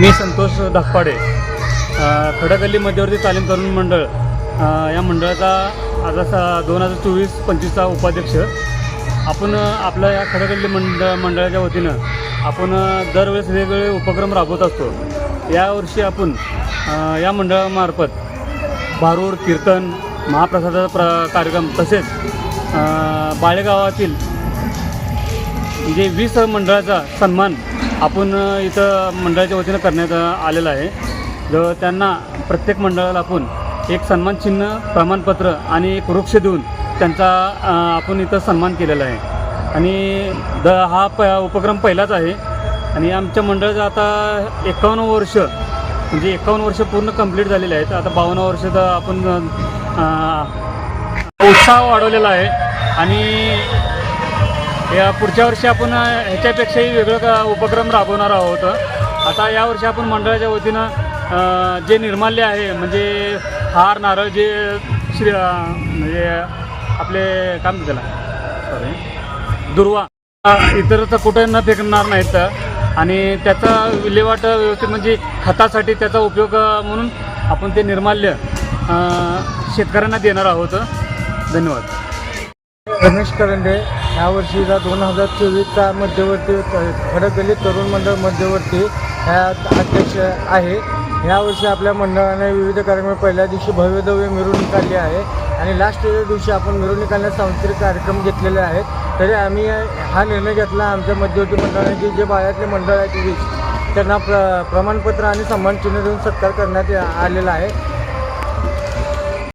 मी संतोष धाकपाडे खडकली मध्यवर्ती तालीम तरुण मंडळ या मंडळाचा आता असा दोन हजार चोवीस पंचवीसचा उपाध्यक्ष. आपण आपल्या या खडकली मंडळ मंडळाच्या वतीनं आपण दरवेळेस वेगवेगळे उपक्रम राबवत असतो. यावर्षी आपण या मंडळामार्फत भारूड कीर्तन महाप्रसादाचा प्र कार्यक्रम तसेच बाळेगावातील जे वीस मंडळाचा सन्मान आपण इथं मंडळाच्या वतीनं करण्यात आलेलं आहे. जर त्यांना प्रत्येक मंडळाला आपण एक सन्मानचिन्ह प्रमाणपत्र आणि एक वृक्ष देऊन त्यांचा आपण इथं सन्मान केलेला आहे. आणि द हा प उपक्रम पहिलाच आहे. आणि आमच्या मंडळाचं आता एकावन्न वर्ष म्हणजे एकावन्न वर्ष पूर्ण कंप्लीट झालेले आहेत. आता बावन्न वर्ष तर आपण उत्साह वाढवलेला आहे. आणि या पुढच्या वर्षी आपण ह्याच्यापेक्षाही वेगळं का उपक्रम राबवणार आहोत. आता यावर्षी आपण मंडळाच्या वतीनं जे निर्माल्य आहे म्हणजे हार नारळ जे श्री म्हणजे आपले काम म्हणतात त्याला? सॉरी दुर्वा. अ, इतर तर कुठे न फेकणार नाहीत. आणि त्याचा विल्हेवाट व्यवस्थित म्हणजे खतासाठी त्याचा उपयोग म्हणून आपण ते निर्माल्य शेतकऱ्यांना देणार आहोत. धन्यवाद. रमेश करंडे यावर्षीचा दोन हजार चोवीसचा मध्यवर्ती खडकली तरुण मंडळ मध्यवर्ती ह्या अध्यक्ष आहे. यावर्षी आपल्या मंडळाने विविध कार्यक्रम पहिल्या दिवशी भव्यदव्य मिरवणूक काढली आहे आणि लास्ट दिवशी आपण मिरवणूक सांस्कृतिक कार्यक्रम घेतलेले आहेत. तरी आम्ही हा निर्णय घेतला आमच्या मध्यवर्ती मंडळाने की जे बाळ्यातले मंडळ आहेत त्यांना प्र प्रमाणपत्र आणि सन्मानचिन्ह देऊन सत्कार करण्यात आलेला आहे.